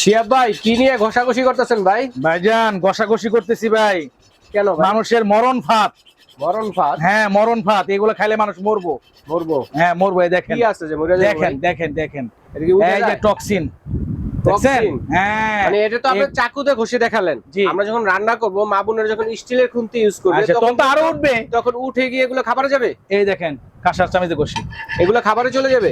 শিয়াব ভাই কি নিয়ে ঘষাঘষি করতেছেন ভাই? ভাইজান ঘষাঘষি করতেছি ভাই। কেন মানুষের মরণ ফাঁদ। মরণ ফাঁদ? হ্যাঁ মরণ ফাঁদ। এগুলো খাইলে মানুষ মরবো। মরবো? হ্যাঁ মরবো দেখেন। কি আছে যে মরে দেখেন দেখেন দেখেন। এই যে টক্সিন? হ্যাঁ। মানে এটা তো আপনি চাকুতে ঘষে দেখালেন। আমরা যখন রান্না করব মা বোনের যখন স্টিলের খুন্তি ইউজ করবে আচ্ছা তখন তো আরও উঠবে। তখন উঠে গিয়ে এগুলো খাবারে যাবে? এই দেখেন কাঁসার চামিতে কষি এগুলো খাবারে চলে যাবে?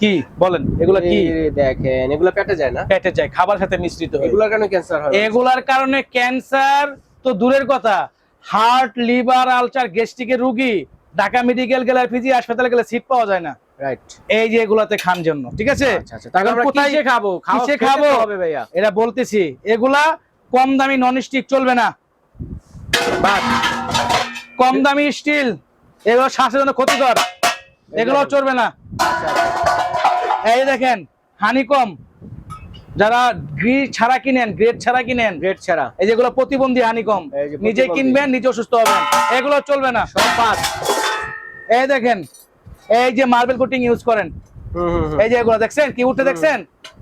কি? বলেন এগুলো কি? দেখেন এগুলো পেটে যায় না? পেটে যায় খাবার সাথে মিশ্রিত হয়। এগুলোর কারণে ক্যান্সার হয়। এগুলার কারণে ক্যান্সার তো দূরের কথা। হার্ট লিভার আলচার গ্যাস্ট্রিকের রোগী ঢাকা মেডিকেল গেলে ফিজি হাসপাতালে গেলে সিট পাওয়া যায় না। রাইট এই যে এগুলাতে খান জন্য ঠিক আছে? আচ্ছা আচ্ছা। তাহলে কোথায়- খাব? কিসে খাব? হবে ভাইয়া। এটা বলতেছি এগুলা কম দামি নন স্টিক চলবে না। কম দামি স্টিল এগুলো শ্বাসের জন্য ক্ষতিকর। এগুলো চলবে না। এই দেখেন হানিকম যারা গ্রিড ছাড়া কিনেন গ্রেড ছাড়া কিনেন গ্রেড ছাড়া। এই যেগুলো প্রতিবন্ধী হানিকম এই যে নিজে কিনবেন নিজে অসুস্থ হবেন। এগুলো চলবে না। সব এই দেখেন এই যে মার্বেল কোটিং ইউজ করেন। এই যে এগুলো দেখছেন? কি উঠে দেখছেন?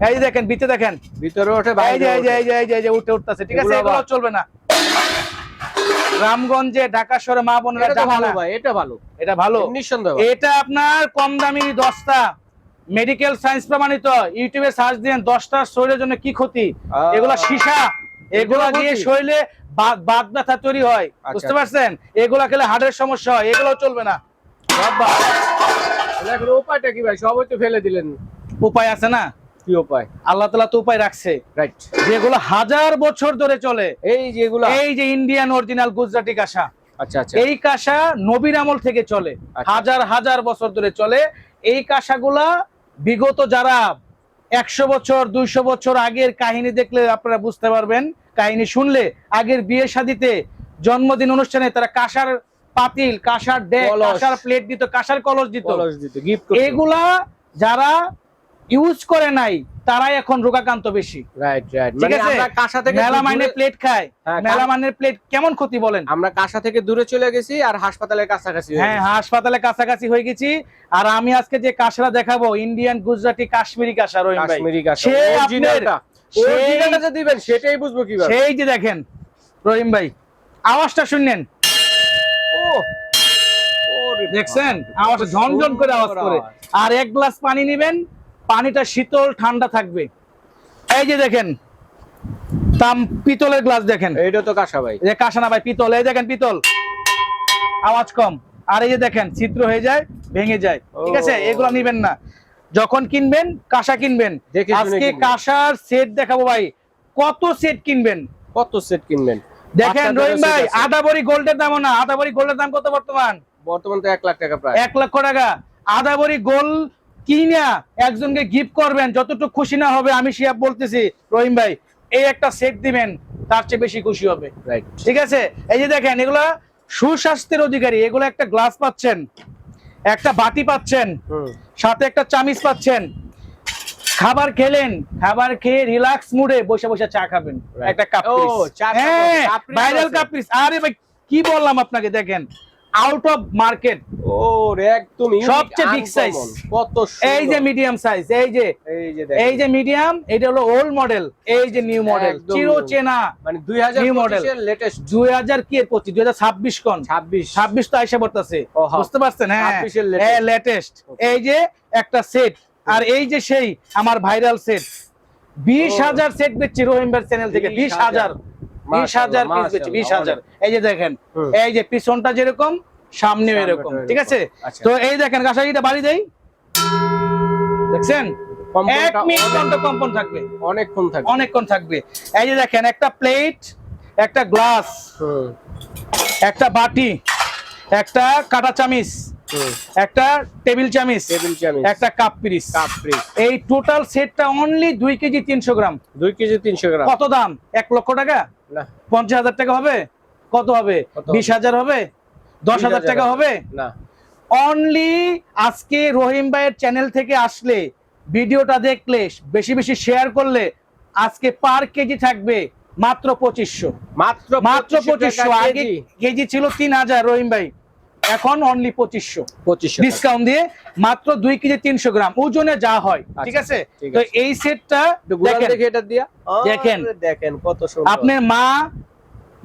এই যে দেখেন বিতে দেখেন। ভিতরে ওঠে এই যে এই যে এই যে এই যে এই যে উঠে উঠতেছে ঠিক আছে? এগুলো চলবে না। রামগঞ্জে ঢাকা শহরে মা বোনেরা এটা ভালো ভাই এটা ভালো। এটা ভালো। নিঃসন্দেহ এটা আপনার কম দামি দশটা। মেডিকেল সায়েন্স প্রমাণিত। ইউটিউবে সার্চ দিন দশটা শরীরের জন্য কি ক্ষতি? এগুলা সীসা। এগুলা দিয়ে শরীরে বা- বাত ব্যথা তৈরি হয়। আচ্ছা, বুঝতে পারছেন? এগুলা খেলে হার্টের সমস্যা হয়। এগুলো চলবে না। এখন উপায়টা কি ভাই? সবই তো ফেলে দিলেন। উপায় আছে না? কি উপায়? আল্লাহ তালা তো উপায় রাখছে। রাইট যেগুলো হাজার বছর ধরে চলে এই যেগুলো এই যে ইন্ডিয়ান অরিজিনাল গুজরাটি কাঁসা আচ্ছা আচ্ছা। এই কাঁসা নবীর আমল থেকে চলে আচ্ছা। হাজার হাজার বছর ধরে চলে। এই কাঁসাগুলা বিগত যারা একশো বছর দুইশো বছর আগের কাহিনী দেখলে আপনারা বুঝতে পারবেন কাহিনী শুনলে আগের বিয়ে শাদিতে জন্মদিন অনুষ্ঠানে তারা কাঁসার পাতিল কাঁসার ডেক। কাঁসার প্লেট দিত কাঁসার কলস দিত। এগুলা যারা ইউজ করে নাই তারাই এখন রোগাক্রান্ত বেশি। রাইট রাইট ঠিক মানে আছে? আমরা কাঁসা থেকে মেলামাইনের প্লেট খায় হ্যাঁ, মেলামাইনের প্লেট কেমন ক্ষতি বলেন? আমরা কাঁসা থেকে দূরে চলে গেছি আর হাসপাতালের কাছাকাছি হ্যাঁ গেছি। হাসপাতালে কাছাকাছি হয়ে গেছি। আর আমি আজকে যে কাঁসরা দেখাবো ইন্ডিয়ান গুজরাটি কাশ্মীরি কাঁসা রহিম ভাই। কাশ্মীরি কাঁসা। অরিজিনালটা অরিজিনালটা দিবেন সেটাই বুঝব কীভাবে। সেই যে দেখেন রহিম ভাই আওয়াজটা শুনলেন? দেখছেন? বাবা, ঝনঝন করে আওয়াজ করে। আর এক গ্লাস পানি নেবেন পানিটা শীতল ঠান্ডা থাকবে। এই যে দেখেন তাম পিতলের গ্লাস দেখেন। এইটা তো কাঁসা ভাই। এই যে কাঁসা না ভাই পিতল। এই দেখেন পিতল। আওয়াজ কম। আর এই যে দেখেন ছিদ্র হয়ে যায় ভেঙে যায়। ঠিক আছে? এগুলো নিবেন না। যখন কিনবেন কাঁসা কিনবেন। আজকে কাঁসার সেট দেখাবো ভাই। কত সেট কিনবেন? কত সেট কিনবেন? দেখেন রহিম ভাই। আধা গোল্ডের দামও না। আধা ভরি গোল্ডের দাম কত বর্তমান? বর্তমান তো এক লাখ টাকা প্রায়। এক লক্ষ টাকা। গোল কিনা একজনকে গিফট করবেন যতটুকু খুশি না হবে আমি শিয়াব বলতেছি রহিম ভাই এই একটা সেট দিবেন তার চেয়ে বেশি খুশি হবে। রাইট ঠিক আছে? এই যে দেখেন এগুলা সুস্বাস্থ্যের অধিকারী এগুলো একটা গ্লাস পাচ্ছেন একটা বাটি পাচ্ছেন সাথে একটা চামিচ পাচ্ছেন। খাবার খেলেন খাবার খেয়ে রিল্যাক্স মুডে বসে বসে চা খাবেন। একটা কাপ ও, হ্যাঁ ভাইরাল আরে ভাই কি বললাম আপনাকে দেখেন আউট অফ মার্কেট ও একদম সবচেয়ে size। uncommon, কত এই যে মিডিয়াম সাইজ এই যে এই যে মিডিয়াম এটা হলো ওল্ড মডেল এই যে নিউ মডেল চির। চেনা মানে 2025 New model। এর লেটেস্ট দুই হাজার কি এর পঁচিশ? দুই হাজার ছাব্বিশ কন? 26 ছাব্বিশ তো আইসা পড়তেছে। বুঝতে পারছেন? হ্যাঁ। 26 এর। লেটেস্ট এই যে একটা সেট আর এই যে সেই আমার ভাইরাল সেট বিশ হাজার সেট বেচছি রহিমবার চ্যানেল থেকে। বিশ হাজার। বিশ হাজার পিস বিশ হাজার। এই যে দেখেন এই যে পিছনটা যেরকম সামনেও এরকম। ঠিক আছে? আচ্ছা। তো এই দেখেন বাড়ি দেই। দেখছেন? এক মিনিট কম্পন থাকবে। অনেকক্ষণ থাকে অনেকক্ষণ থাকবে। এই যে দেখেন একটা প্লেট একটা গ্লাস একটা বাটি একটা কাটা চামিচ একটা টেবিল চামিচ টেবিল চামিচ। একটা কাপ পিরিস কাপ প্লেট এই টোটাল সেটটা অনলি দুই কেজি তিনশো গ্রাম। 2 KG 300 gram. কত দাম? এক লক্ষ টাকা? না। পঞ্চাশ হাজার টাকা হবে? কত হবে? কত বিশ হাজার হবে? দশ হাজার টাকা হবে? না। অনলি আজকে রহিম ভাইয়ের চ্যানেল থেকে আসলে ভিডিওটা দেখলে বেশি বেশি শেয়ার করলে আজকে পার কেজি থাকবে মাত্র পঁচিশশো। মাত্র মাত্র 2500 পঁচিশশো। আগে কেজি। কেজি ছিল তিন হাজার রহিম ভাই। এখন অনলি পঁচিশশো। পঁচিশশো ডিসকাউন্ট দিয়ে মাত্র দুই কেজি তিনশো গ্রাম। ওজনে যা হয় ঠিক আচ্ছা, আছে। তো এই সেটটা দেখেন। দেখেন। কত আপনার মা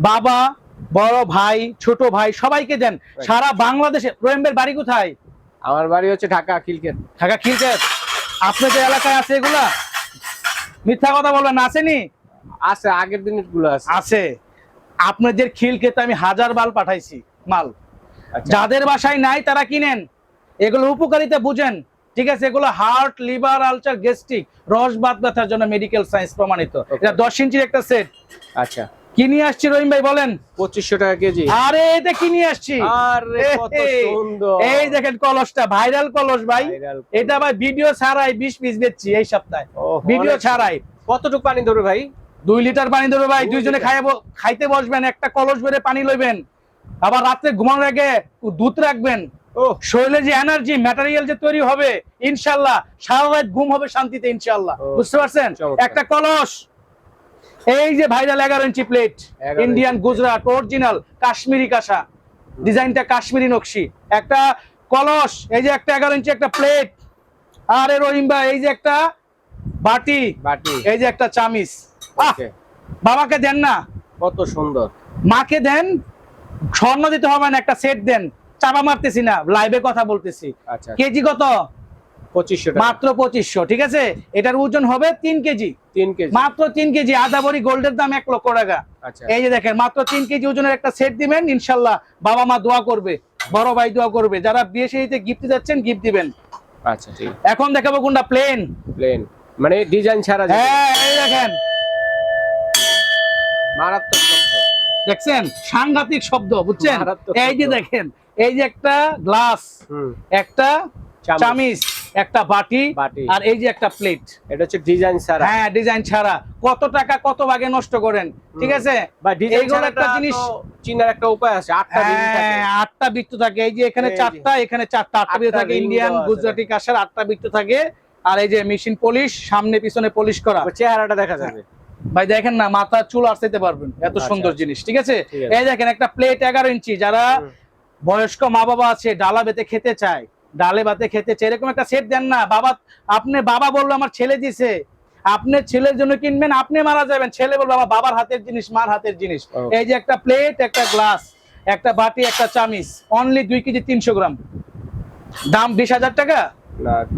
বাবা বড় ভাই ছোট ভাই সবাইকে দেন। সারা বাংলাদেশে। রহিমের বাড়ি কোথায়? আমার বাড়ি হচ্ছে ঢাকা খিলকেট। ঢাকা খিলকেট। আপনার যে এলাকায় আছে এগুলা? মিথ্যা কথা বলবেন আসেনি? আছে আগের দিনেরগুলো আছে। আছে। আপনাদের খিলকেতে আমি হাজার বাল পাঠাইছি মাল। যাদের বাসায় নাই তারা কিনেন। এগুলো উপকারিতা বুঝেন। ঠিক আছে এগুলো হার্ট লিভার আলচার গ্যাস্ট্রিক রস বাত ব্যথার জন্য মেডিকেল সায়েন্স প্রমাণিত। এটা দশ ইঞ্চির একটা সেট আচ্ছা। কি নিয়ে আসছি রহিম ভাই বলেন? পঁচিশশো টাকা কেজি। আরে এটা কি নিয়ে আসছি? আরে কত এই, সুন্দর। এই দেখেন কলসটা ভাইরাল কলস ভাই। এটা ভাই ভিডিও ছাড়াই বিশ পিস বেচছি এই সপ্তাহে। ভিডিও ছাড়াই। কতটুকু পানি ধরবে ভাই? দুই লিটার পানি দেবে ভাই। দুইজনে। খাইব খাইতে বসবেন একটা কলস বেড়ে পানি লইবেন। আবার রাত্রে ঘুমানোর আগে দুধ রাখবেন। শরীরে যে এনার্জি ম্যাটেরিয়াল যে তৈরি হবে ইনশাল্লাহ সারা রাত ঘুম হবে শান্তিতে ইনশাল্লাহ বুঝতে পারছেন? একটা কলস। এই যে ভাইরাল এগারো inch plate Indian Gujarat original Kashmiri কাঁসা। ডিজাইনটা কাশ্মীরি নকশি। একটা কলস এই যে একটা এগারো ইঞ্চি একটা প্লেট আরে রহিম ভাই এই যে একটা বাটি। বাটি। এই যে একটা চামিচ। বাবাকে দেন না। কত সুন্দর। মাকে দেন স্বর্ণ দিতে হবে না একটা সেট দেন। চাপা মারতেছি না লাইভে কথা বলতেছি। আচ্ছা কেজি কত? পঁচিশশো মাত্র পঁচিশশো ঠিক আছে? এটার ওজন হবে তিন কেজি। তিন কেজি। মাত্র তিন কেজি আধা ভরি গোল্ডের দাম এক লক্ষ টাকা। আচ্ছা। এই যে দেখেন মাত্র তিন কেজি ওজনের একটা সেট দিবেন ইনশাল্লাহ বাবা মা দোয়া করবে বড় ভাই দোয়া করবে। যারা বিয়ে গিফট যাচ্ছেন গিফট দিবেন। আচ্ছা ঠিক। এখন দেখাবো কোনটা প্লেন প্লেন মানে ডিজাইন ছাড়া। হ্যাঁ এই দেখেন। মারাত্মক। দেখছেন? সাংঘাতিক শব্দ বুঝছেন? এই যে দেখেন এই যে একটা গ্লাস একটা চামচ। একটা বাটি। আর এই যে একটা প্লেট। এটা হচ্ছে ডিজাইন ছাড়া। হ্যাঁ ডিজাইন ছাড়া। কত টাকা কত ভাগে নষ্ট করেন? ঠিক আছে? বা ডিজাইন এইগুলো একটা জিনিস চিনার একটা উপায় আছে আটটা হ্যাঁ আটটা বৃত্ত থাকে। এই যে এখানে চারটা এখানে চারটা আটটা বৃত্ত থাকে। ইন্ডিয়ান গুজরাটি কাঁসার আটটা বৃত্ত থাকে। আর এই যে মেশিন পলিশ সামনে পিছনে পলিশ করা। চেহারাটা দেখা যাবে। ভাই দেখেন না মাথা চুল আসতে পারবেন এত আচ্ছা, সুন্দর। জিনিস ঠিক আছে? এই দেখেন একটা প্লেট এগারো ইঞ্চি যারা বয়স্ক মা বাবা আছে ডালা বেতে খেতে চায় ডালে ভাতে খেতে চায় এরকম একটা সেট দেন না। বাবা আপনি বাবা বলল আমার ছেলে দিছে। আপনি ছেলের জন্য কিনবেন আপনি মারা যাবেন। ছেলে বলব আমার বাবার হাতের জিনিস মার হাতের জিনিস। এই যে একটা প্লেট একটা গ্লাস একটা বাটি একটা চামিচ অনলি দুই কেজি তিনশো গ্রাম। দাম বিশ হাজার টাকা?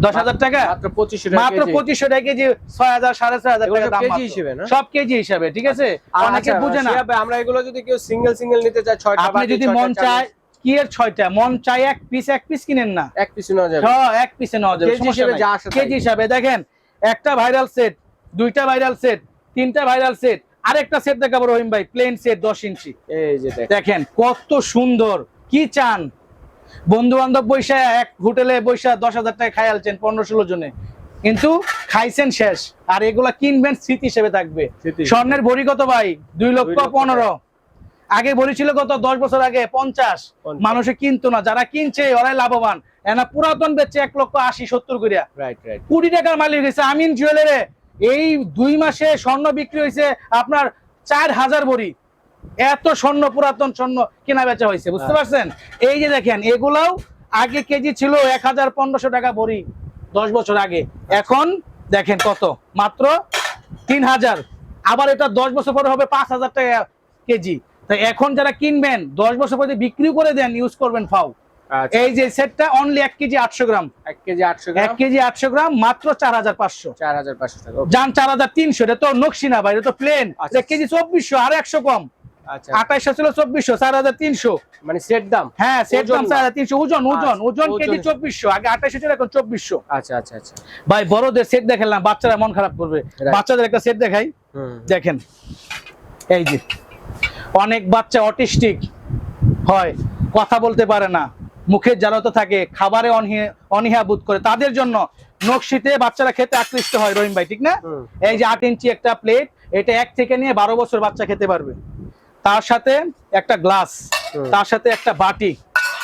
দশ হাজার টাকা? মাত্র পঁচিশশো টাকা মাত্র কেজি। পঁচিশশো টাকা ছয় হাজার সাড়ে ছয় হাজার টাকা কেজি হিসেবে সব কেজি হিসাবে ঠিক আছে? অনেকে আচ্ছা, বুঝে না। আমরা এগুলো যদি কেউ সিঙ্গেল সিঙ্গেল নিতে চায় ছয়টা আপনি যদি মন চায় কি এর ছয়টা? মন চায় এক পিস এক পিস কিনেন না। এক পিস নেওয়া যাবে। হ্যাঁ, এক পিসে নেওয়া যাবে কেজি হিসেবে যা আসে কেজি হিসাবে দেখেন একটা ভাইরাল সেট দুইটা ভাইরাল সেট তিনটা ভাইরাল সেট আরেকটা সেট দেখাবো রহিম ভাই প্লেন সেট দশ ইঞ্চি। এই যে দেখেন কত সুন্দর কি চান? বন্ধু বান্ধব বৈশা এক হোটেলে বৈশা দশ হাজার টাকা খাই আলছেন পনেরো ষোলো জনে। কিন্তু খাইছেন শেষ। আর এগুলা কিনবেন স্মৃতি হিসেবে থাকবে। স্বর্ণের ভরি কত ভাই? দুই লক্ষ পনেরো। আগে ভরি ছিল কত দশ বছর আগে পঞ্চাশ। মানুষে কিনতো না। যারা কিনছে ওরাই লাভবান। এনা পুরাতন বেচছে এক লক্ষ আশি সত্তর করিয়া রাইট রাইট কোটি টাকার মালিক হয়েছে আমিন জুয়েলারে। এই দুই মাসে স্বর্ণ বিক্রি হয়েছে আপনার চার হাজার ভরি এত স্বর্ণ পুরাতন স্বর্ণ কেনা বেচা হয়েছে বুঝতে হ্যাঁ। পারছেন? এই যে দেখেন এগুলাও আগে কেজি ছিল এক হাজার পনেরোশো টাকা ভরি দশ বছর আগে। এখন দেখেন কত? মাত্র তিন হাজার। আবার এটা দশ বছর পরে হবে পাঁচ হাজার টাকা কেজি। তাই এখন যারা কিনবেন দশ বছর পরে বিক্রি করে দেন ইউজ করবেন ফাও। আচ্ছা। এই যে সেটটা অনলি এক কেজি আটশো গ্রাম। এক কেজি আটশো এক কেজি আটশো গ্রাম মাত্র চার হাজার পাঁচশো। চার হাজার পাঁচশো টাকা যান চার হাজার তিনশো এটা তো নকশি না ভাই এটা তো প্লেন এক কেজি চব্বিশশো আর একশো কম। আচ্ছা। ছিল চব্বিশশো চার হাজার তিনশো। মানে সেট দাম? হ্যাঁ সেট দাম চার হাজার তিনশো। ওজন ওজন আচ্ছা, ওজন ওজন কেজি চব্বিশশো। আগে আঠাইশো ছিল এখন চব্বিশশো। আচ্ছা আচ্ছা আচ্ছা। ভাই বড়দের সেট দেখালাম বাচ্চারা মন খারাপ করবে। বাচ্চাদের একটা সেট দেখাই। দেখেন। এই যে অনেক বাচ্চা অটিস্টিক হয় কথা বলতে পারে না মুখের জারতা থাকে খাবারে অনীহা অনীহা বোধ করে। তাদের জন্য নকশিতে বাচ্চারা খেতে আকৃষ্ট হয় রহিম ভাই ঠিক না? এই যে আট ইঞ্চি একটা প্লেট এটা এক থেকে নিয়ে বারো বছর বাচ্চা খেতে পারবে। তার সাথে একটা গ্লাস তার সাথে একটা বাটি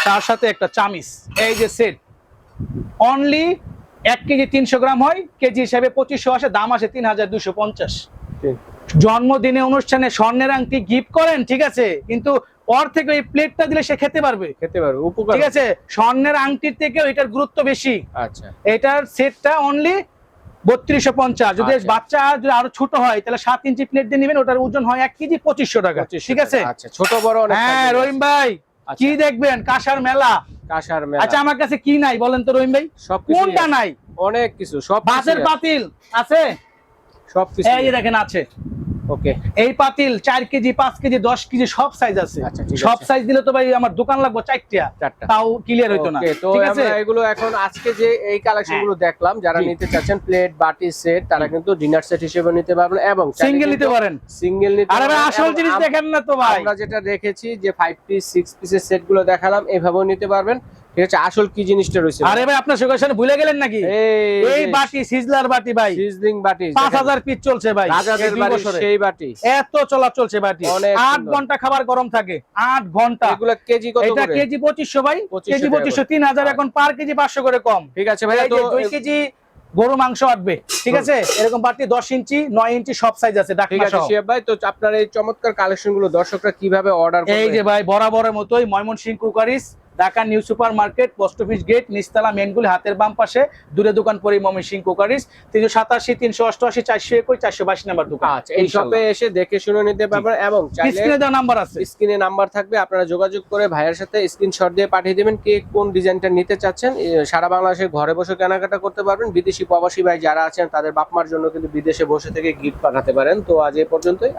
তার সাথে একটা চামিচ। এই যে সেট। অনলি এক কেজি তিনশো গ্রাম হয় কেজি হিসাবে পঁচিশশো আসে দাম আসে তিন হাজার দুশো পঞ্চাশ। জন্মদিনে অনুষ্ঠানে স্বর্ণের আংটি গিফট করেন ঠিক আছে কিন্তু ওর থেকে ওই প্লেটটা দিলে সে খেতে পারবে। খেতে পারবে উপকার ঠিক আছে স্বর্ণের আংটির থেকেও এটার গুরুত্ব বেশি। আচ্ছা। এটার সেটটা অনলি বত্রিশশো পঞ্চাশ। যদি আচ্ছা। বাচ্চা যদি আরও ছোট হয় তাহলে সাত ইঞ্চি প্লেট দিয়ে নেবেন ওটার ওজন হয় এক কেজি পঁচিশশো টাকা। ঠিক আছে? আচ্ছা ছোট বড় হ্যাঁ রহিম ভাই আচ্ছা। কি দেখবেন? কাঁসার মেলা। কাঁসার মেলা। আচ্ছা আমার কাছে কি নাই বলেন তো রহিম ভাই? সব কোনটা নাই? অনেক কিছু সব বাসের পাতিল আছে। সব কিছু এই দেখেন আছে। ওকে এই পাতিল চার কেজি পাঁচ কেজি দশ কেজি সব সাইজ আছে। আচ্ছা, সব সাইজ দিলে তো ভাই আমার দোকান লাগবে চারটা। তাও ক্লিয়ার হইতো না। ঠিক আছে? এগুলো এখন আজকে যে এই কালেকশনগুলো দেখলাম যারা নিতে চাচ্ছেন প্লেট বাটি সেট তারা কিন্তু ডিনার সেট হিসেবে নিতে পারবেন এবং সিঙ্গেল নিতে পারেন। সিঙ্গেল নিতে আরে আসল জিনিস দেখেন না তো ভাই। আমরা যেটা দেখেছি যে ফাইভ পিস সিক্স পিসের সেটগুলো দেখালাম এভাবেও নিতে পারবেন। ঠিক আছে আসল কি জিনিসটা রয়েছে? আরে ভাই আপনার সঙ্গে ভুলে গেলেন নাকি? এই বাটি সিজলার বাটি ভাই। সিজলিং বাটি পাঁচ হাজার পিস চলছে ভাই রাজাদের এই দুই বাড়ির বছরে। সেই বাটি। এত চলা চলছে বাটি। অনেক ঘণ্টা খাবার গরম থাকে আট ঘণ্টা। এগুলো কেজি কত এটা কেজি পঁচিশশো ভাই কেজি টাকা পঁচিশশো তিন হাজার। এখন পার কেজি পাঁচশো করে কম। ঠিক আছে তো দুই কেজি গরু মাংস আটবে ঠিক আছে? এরকম বাটি দশ ইঞ্চি নয় ইঞ্চি সব সাইজ আছে ভাই তো আপনার এই চমৎকার কালেকশনগুলো দর্শকরা কীভাবে অর্ডার এই যে ভাই বরাবরের মতোই Mymensingh cookeries Dhaka new super market post office gate নিস্তালা মেনগুলি হাতের বাম পাশে দূরে দোকান পরে সিং কুকারিস তিনশো সাতাশি তিনশো অষ্টআশি চারশো একুশ চারশো বাইশ নাম্বার দোকান। আচ্ছা এই শপে এসে দেখে শুনে নিতে পারবেন এবং স্ক্রিনে দেওয়া নাম্বার আছে। স্ক্রিনে নাম্বার থাকবে আপনারা যোগাযোগ করে ভাইয়ের সাথে স্ক্রিনশট দিয়ে পাঠিয়ে দেবেন কে কোন ডিজাইনটা নিতে চাচ্ছেন। সারা বাংলাদেশে ঘরে বসে কেনাকাটা করতে পারবেন। বিদেশি প্রবাসী ভাই যারা আছেন তাদের বাপমার জন্য কিন্তু বিদেশে বসে থেকে গিফট পাঠাতে পারেন। তো আজ এ পর্যন্তই।